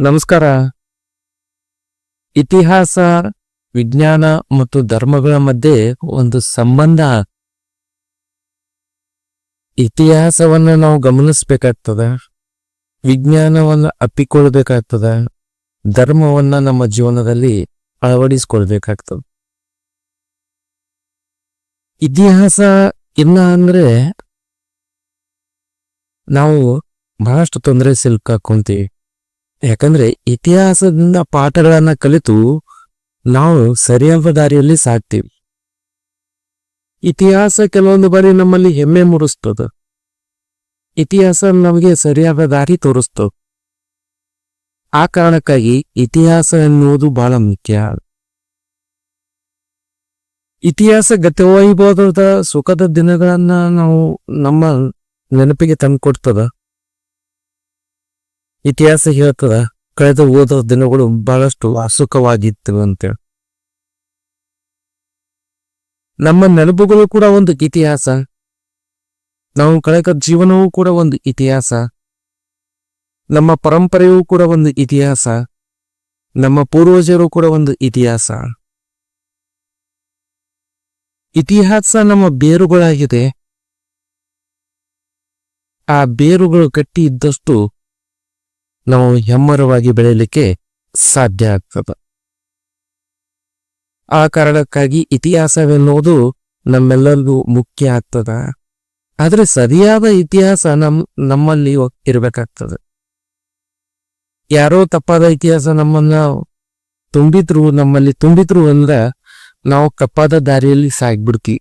ನಮಸ್ಕಾರ. ಇತಿಹಾಸ, ವಿಜ್ಞಾನ ಮತ್ತು ಧರ್ಮಗಳ ಮಧ್ಯೆ ಒಂದು ಸಂಬಂಧ. ಇತಿಹಾಸವನ್ನು ನಾವು ಗಮನಿಸಬೇಕಾಗ್ತದೆ. ವಿಜ್ಞಾನವನ್ನು ಅಪ್ಪಿಕೊಳ್ಬೇಕಾಗ್ತದೆ ಧರ್ಮವನ್ನ ನಮ್ಮ ಜೀವನದಲ್ಲಿ ಅಳವಡಿಸ್ಕೊಳ್ಬೇಕಾಗ್ತದ ಇತಿಹಾಸ ಇಲ್ಲ ಅಂದ್ರೆ ನಾವು ಬಹಳಷ್ಟು ತೊಂದರೆ ಸಿಲ್ಕಾಕೊಂತೀವಿ. ಯಾಕಂದ್ರೆ ಇತಿಹಾಸದಿಂದ ಪಾಠಗಳನ್ನ ಕಲಿತು ನಾವು ಸರಿಯಾದ ದಾರಿಯಲ್ಲಿ ಸಾಕ್ತೀವಿ. ಇತಿಹಾಸ ಕೆಲವೊಂದು ಬಾರಿ ನಮ್ಮಲ್ಲಿ ಹೆಮ್ಮೆ ಮೂಡಿಸ್ತದ. ಇತಿಹಾಸ ನಮಗೆ ಸರಿಯಾದ ದಾರಿ ತೋರಿಸ್ತದ. ಆ ಕಾರಣಕ್ಕಾಗಿ ಇತಿಹಾಸ ಎನ್ನುವುದು ಬಹಳ ಮುಖ್ಯ. ಇತಿಹಾಸ ಗತವೈಭವದ ಸುಖದ ದಿನಗಳನ್ನ ನಾವು ನಮ್ಮ ನೆನಪಿಗೆ ತಂದ್ಕೊಡ್ತದ. ಇತಿಹಾಸ ಹೇಳ್ತದ, ಕಳೆದ ಹೋದ ದಿನಗಳು ಬಹಳಷ್ಟು ಅಸುಖವಾಗಿತ್ತು ಅಂತೇಳಿ ನಮ್ಮ ನೆನಪುಗಳು ಕೂಡ ಒಂದು ಇತಿಹಾಸ. ನಾವು ಕಳೆದ ಜೀವನವೂ ಕೂಡ ಒಂದು ಇತಿಹಾಸ. ನಮ್ಮ ಪರಂಪರೆಯೂ ಕೂಡ ಒಂದು ಇತಿಹಾಸ. ನಮ್ಮ ಪೂರ್ವಜರು ಕೂಡ ಒಂದು ಇತಿಹಾಸ. ಇತಿಹಾಸ ನಮ್ಮ ಬೇರುಗಳಾಗಿದೆ. ಆ ಬೇರುಗಳು ಕಟ್ಟಿ ಇದ್ದಷ್ಟು ನಾವು ಹೆಮ್ಮರವಾಗಿ ಬೆಳೆಯಲಿಕ್ಕೆ ಸಾಧ್ಯ ಆಗ್ತದೆ. ಆ ಕಾರಣಕ್ಕಾಗಿ ಇತಿಹಾಸವೆನ್ನುವುದು ನಮ್ಮೆಲ್ಲರಿಗೂ ಮುಖ್ಯ ಆಗ್ತದ. ಆದರೆ ಸರಿಯಾದ ಇತಿಹಾಸ ನಮ್, ನಮ್ಮಲ್ಲಿ ಇರಬೇಕಾಗ್ತದೆ. ಯಾರೋ ತಪ್ಪಾದ ಇತಿಹಾಸ ನಮ್ಮನ್ನ ತುಂಬಿದ್ರು, ನಮ್ಮಲ್ಲಿ ತುಂಬಿದ್ರು ಅಂದ್ರ ನಾವು ಕಪ್ಪಾದ ದಾರಿಯಲ್ಲಿ ಸಾಗ್ಬಿಡ್ತೀವಿ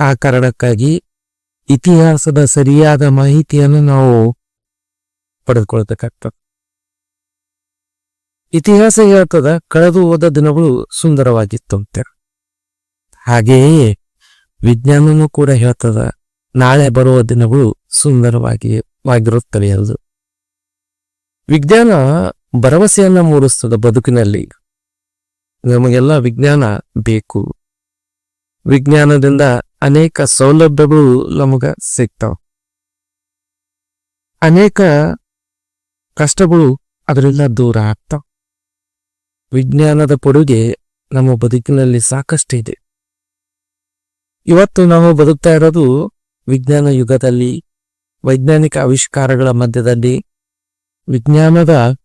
ಆ ಕಾರಣಕ್ಕಾಗಿ ಇತಿಹಾಸದ ಸರಿಯಾದ ಮಾಹಿತಿಯನ್ನು ನಾವು ಪಡೆದುಕೊಳ್ಬೇಕಾಗ್ತದೆ ಇತಿಹಾಸ ಹೇಳ್ತದ, ಕಳೆದು ಹೋದ ದಿನಗಳು ಸುಂದರವಾಗಿತ್ತು ಅಂತ ಹಾಗೆಯೇ ವಿಜ್ಞಾನನೂ ಕೂಡ ಹೇಳ್ತದ, ನಾಳೆ ಬರುವ ದಿನಗಳು ಸುಂದರವಾಗಿ ವಾಗಿರುತ್ತವೆ ಅದು ವಿಜ್ಞಾನ ಭರವಸೆಯನ್ನ ಮೂಡಿಸ್ತದೆ ಬದುಕಿನಲ್ಲಿ. ನಮಗೆಲ್ಲ ವಿಜ್ಞಾನ ಬೇಕು. ವಿಜ್ಞಾನದಿಂದ ಅನೇಕ ಸೌಲಭ್ಯಗಳು ನಮಗ ಸಿಗ್ತಾವ. ಅನೇಕ ಕಷ್ಟಗಳು ಅದರಿಂದ ದೂರ ಆಗ್ತಾವ. ವಿಜ್ಞಾನದ ಕೊಡುಗೆ ನಮ್ಮ ಬದುಕಿನಲ್ಲಿ ಸಾಕಷ್ಟು ಇದೆ. ಇವತ್ತು ನಾವು ಬದುಕ್ತಾ ಇರೋದು ವಿಜ್ಞಾನ ಯುಗದಲ್ಲಿ, ವೈಜ್ಞಾನಿಕ ಆವಿಷ್ಕಾರಗಳ ಮಧ್ಯದಲ್ಲಿ, ವಿಜ್ಞಾನದ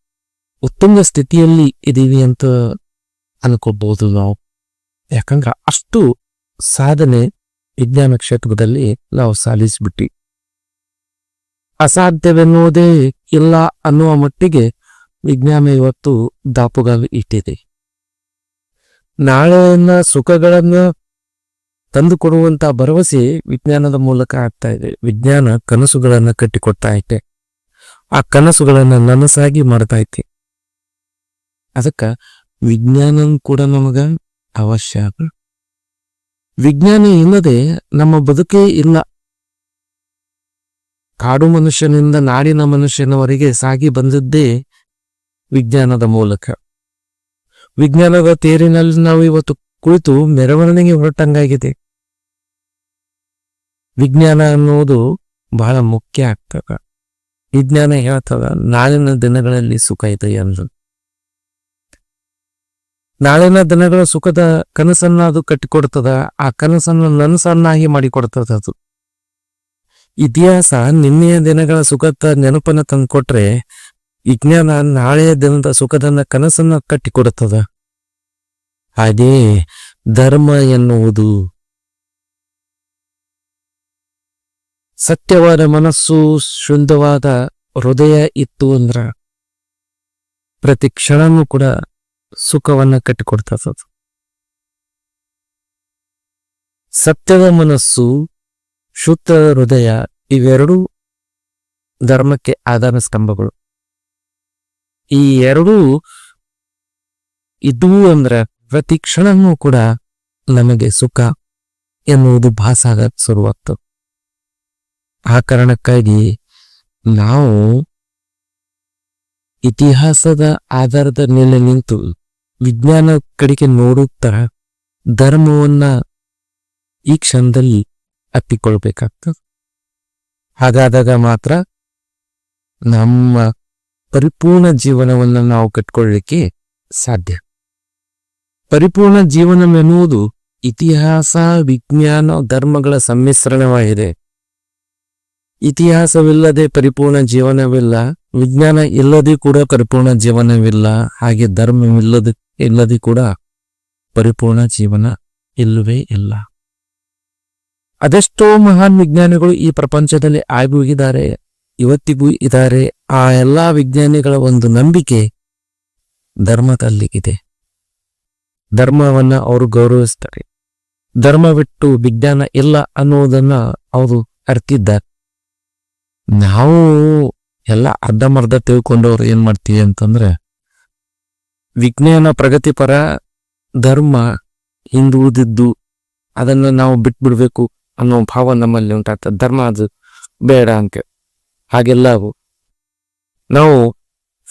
ಉತ್ತಮ ಸ್ಥಿತಿಯಲ್ಲಿ ಇದ್ದೀವಿ ಅಂತ ಅನ್ಕೋಬಹುದು ನಾವು. ಯಾಕಂದ್ರೆ ಅಷ್ಟು ಸಾಧನೆ ವಿಜ್ಞಾನ ಕ್ಷೇತ್ರದಲ್ಲಿ ನಾವು ಸಾಧಿಸಿಬಿಟ್ಟಿ ಅಸಾಧ್ಯವೆನ್ನುವುದೇ ಇಲ್ಲ ಅನ್ನುವ ಮಟ್ಟಿಗೆ ವಿಜ್ಞಾನ ಇವತ್ತು ದಾಪುಗಾಲು ಇಟ್ಟಿದೆ. ನಾಳೆಯನ್ನ ಸುಖಗಳನ್ನ ತಂದುಕೊಡುವಂತ ಭರವಸೆ ವಿಜ್ಞಾನದ ಮೂಲಕ ಆಗ್ತಾ ಇದೆ. ವಿಜ್ಞಾನ ಕನಸುಗಳನ್ನ ಕಟ್ಟಿಕೊಡ್ತಾ ಐತೆ. ಆ ಕನಸುಗಳನ್ನ ನನಸಾಗಿ ಮಾಡ್ತಾ ಐತೆ. ಅದಕ್ಕ ವಿಜ್ಞಾನ ಕೂಡ ನಮಗ ಅವಶ್ಯ ವಿಜ್ಞಾನ ಇಲ್ಲದೆ ನಮ್ಮ ಬದುಕೇ ಇಲ್ಲ. ಕಾಡು ಮನುಷ್ಯನಿಂದ ನಾಡಿನ ಮನುಷ್ಯನವರೆಗೆ ಸಾಗಿ ಬಂದದ್ದೇ ವಿಜ್ಞಾನದ ಮೂಲಕ. ವಿಜ್ಞಾನದ ತೇರಿನಲ್ಲಿ ನಾವು ಇವತ್ತು ಕುಳಿತು ಮೆರವಣಿಗೆ ಹೊರಟಂಗಾಗಿದೆ. ವಿಜ್ಞಾನ ಅನ್ನುವುದು ಬಹಳ ಮುಖ್ಯ ಆಗ್ತದ. ವಿಜ್ಞಾನ ಹೇಳ್ತದ, ನಾಳಿನ ದಿನಗಳಲ್ಲಿ ಸುಖ ಇದೆ ಎಂದು ನಾಳಿನ ದಿನಗಳ ಸುಖದ ಕನಸನ್ನ ಅದು ಕಟ್ಟಿಕೊಡ್ತದ, ಆ ಕನಸನ್ನ ನನಸನ್ನಾಗಿ ಮಾಡಿಕೊಡ್ತದ ಅದು. ಇತಿಹಾಸ ನಿನ್ನೆಯ ದಿನಗಳ ಸುಖದ ನೆನಪನ್ನ ತಂದುಕೊಟ್ರೆ ವಿಜ್ಞಾನ ನಾಳೆಯ ದಿನದ ಸುಖದನ್ನ ಕನಸನ್ನ ಕಟ್ಟಿಕೊಡುತ್ತದ ಹಾಗೆಯೇ ಧರ್ಮ ಎನ್ನುವುದು. ಸತ್ಯವಾದ ಮನಸ್ಸು ಶುದ್ಧವಾದ ಹೃದಯ ಇತ್ತು ಅಂದ್ರ, ಪ್ರತಿ ಕ್ಷಣನೂ ಕೂಡ ಸುಖವನ್ನ ಕಟ್ಟಿಕೊಡ್ತದ ಸತ್ಯದ ಮನಸ್ಸು, ಶುದ್ಧ ಹೃದಯ ಇವೆರಡೂ ಧರ್ಮಕ್ಕೆ ಆಧಾರ ಸ್ತಂಭಗಳು. ಈ ಎರಡೂ ಇದ್ವು ಅಂದ್ರೆ ಪ್ರತಿ ಕ್ಷಣನೂ ಕೂಡ ನಮಗೆ ಸುಖ ಎನ್ನುವುದು ಭಾಸಾಗ ಶುರುವಾಗ್ತದೆ. ಆ ಕಾರಣಕ್ಕಾಗಿ ನಾವು ಇತಿಹಾಸದ ಆಧಾರದ ಮೇಲೆ ನಿಂತು ವಿಜ್ಞಾನ ಕಡೆಗೆ ನೋಡುತ್ತಾ ಧರ್ಮವನ್ನ ಈ ಕ್ಷಣದಲ್ಲಿ ಅಪ್ಪಿಕೊಳ್ಬೇಕಾಗ್ತದೆ ಹಾಗಾದಾಗ ಮಾತ್ರ ನಮ್ಮ ಪರಿಪೂರ್ಣ ಜೀವನವನ್ನು ನಾವು ಕಟ್ಕೊಳ್ಳಿಕ್ಕೆ ಸಾಧ್ಯ. ಪರಿಪೂರ್ಣ ಜೀವನವೆನ್ನುವುದು ಇತಿಹಾಸ, ವಿಜ್ಞಾನ, ಧರ್ಮಗಳ ಸಮ್ಮಿಶ್ರಣವಾಗಿದೆ. ಇತಿಹಾಸವಿಲ್ಲದೆ ಪರಿಪೂರ್ಣ ಜೀವನವಿಲ್ಲ, ವಿಜ್ಞಾನ ಇಲ್ಲದೆ ಕೂಡ ಪರಿಪೂರ್ಣ ಜೀವನವಿಲ್ಲ, ಹಾಗೆ ಧರ್ಮವಿಲ್ಲದೆ ಇಲ್ಲದೆ ಕೂಡ ಪರಿಪೂರ್ಣ ಜೀವನ ಇಲ್ಲವೇ ಇಲ್ಲ. ಅದೆಷ್ಟೋ ಮಹಾನ್ ವಿಜ್ಞಾನಿಗಳು ಈ ಪ್ರಪಂಚದಲ್ಲಿ ಆಗಿ ಹೋಗಿದ್ದಾರೆ ಇವತ್ತಿಗೂ ಇದ್ದಾರೆ. ಆ ಎಲ್ಲಾ ವಿಜ್ಞಾನಿಗಳ ಒಂದು ನಂಬಿಕೆ ಧರ್ಮದಲ್ಲಿ ಇದೆ ಧರ್ಮವನ್ನ ಅವರು ಗೌರವಿಸ್ತಾರೆ. ಧರ್ಮ ಬಿಟ್ಟು ವಿಜ್ಞಾನ ಇಲ್ಲ ಅನ್ನುವುದನ್ನ ಅವರು ಅರ್ತಿದ್ದಾರೆ. ನಾವು ಎಲ್ಲ ಅರ್ಧಮರ್ಧ ತಿಳ್ಕೊಂಡವ್ರು ಏನ್ ಮಾಡ್ತೀವಿ ಅಂತಂದ್ರೆ ವಿಜ್ಞಾನ ಪ್ರಗತಿಪರ ಧರ್ಮ ಹಿಂದುಳಿದಿದ್ದು ಅದನ್ನು ನಾವು ಬಿಟ್ಬಿಡ್ಬೇಕು ಅನ್ನೋ ಭಾವ ನಮ್ಮಲ್ಲಿ ಉಂಟಾಗ್ತದೆ. ಧರ್ಮ ಅದು ಬೇಡ ಅಂತ. ಹಾಗೆಲ್ಲ ನಾವು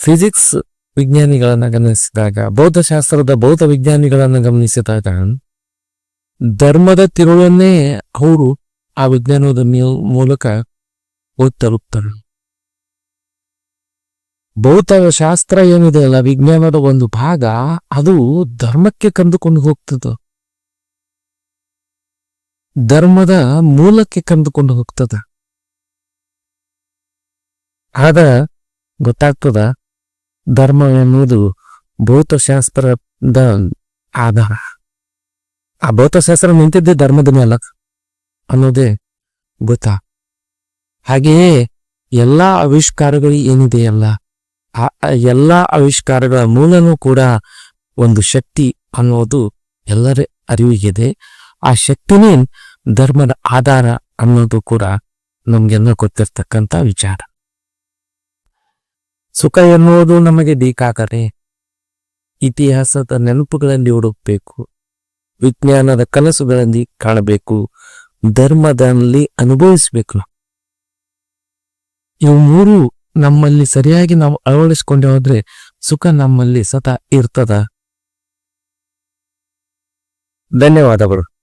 ಫಿಸಿಕ್ಸ್ ವಿಜ್ಞಾನಿಗಳನ್ನ ಗಮನಿಸಿದಾಗ ಬೌದ್ಧಶಾಸ್ತ್ರದ ಬೌದ್ಧ ವಿಜ್ಞಾನಿಗಳನ್ನ ಗಮನಿಸಿದಾಗ, ಧರ್ಮದ ತಿರುಳನ್ನೇ ಅವರು ಆ ವಿಜ್ಞಾನದ ಮೇಲ್- ಮೂಲಕ ಓದ್ ಭೌತ ಶಾಸ್ತ್ರ ಏನಿದೆ ಅಲ್ಲ, ವಿಜ್ಞಾನದ ಒಂದು ಭಾಗ, ಅದು ಧರ್ಮಕ್ಕೆ ಕಂದುಕೊಂಡು ಹೋಗ್ತದ. ಧರ್ಮದ ಮೂಲಕ್ಕೆ ಕಂದುಕೊಂಡು ಹೋಗ್ತದ. ಆದ ಗೊತ್ತಾಗ್ತದ, ಧರ್ಮ ಎನ್ನುವುದು ಭೌತಶಾಸ್ತ್ರದ ಆಧಾರ. ಆ ಭೌತಶಾಸ್ತ್ರ ನಿಂತಿದ್ದೆ ಧರ್ಮದ ಮೇಲೆ ಅನ್ನೋದೇ ಗೊತ್ತಾ? ಹಾಗೆಯೇ ಎಲ್ಲಾ ಆವಿಷ್ಕಾರಗಳು ಏನಿದೆಯಲ್ಲ ಎಲ್ಲಾ ಆವಿಷ್ಕಾರಗಳ ಮೂಲನೂ ಕೂಡ ಒಂದು ಶಕ್ತಿ ಅನ್ನೋದು ಎಲ್ಲರ ಅರಿವಿಗಿದೆ ಆ ಶಕ್ತಿನೇ ಧರ್ಮದ ಆಧಾರ ಅನ್ನೋದು ಕೂಡ ನಮ್ಗೆಲ್ಲ ಗೊತ್ತಿರ್ತಕ್ಕಂಥ ವಿಚಾರ ಸುಖ ಎನ್ನುವುದು ನಮಗೆ ಬೇಕಾದರೆ ಇತಿಹಾಸದ ನೆನಪುಗಳಲ್ಲಿ ಹುಡುಕಬೇಕು, ವಿಜ್ಞಾನದ ಕನಸುಗಳಲ್ಲಿ ಕಾಣಬೇಕು, ಧರ್ಮದಲ್ಲಿ ಅನುಭವಿಸಬೇಕು. ಇವು ಮೂರು ನಮ್ಮಲ್ಲಿ ಸರಿಯಾಗಿ ನಾವು ಅಳವಡಿಸ್ಕೊಂಡೆ ಹೋದ್ರೆ ಸುಖ ನಮ್ಮಲ್ಲಿ ಸತ ಇರ್ತದ. ಧನ್ಯವಾದಗಳು.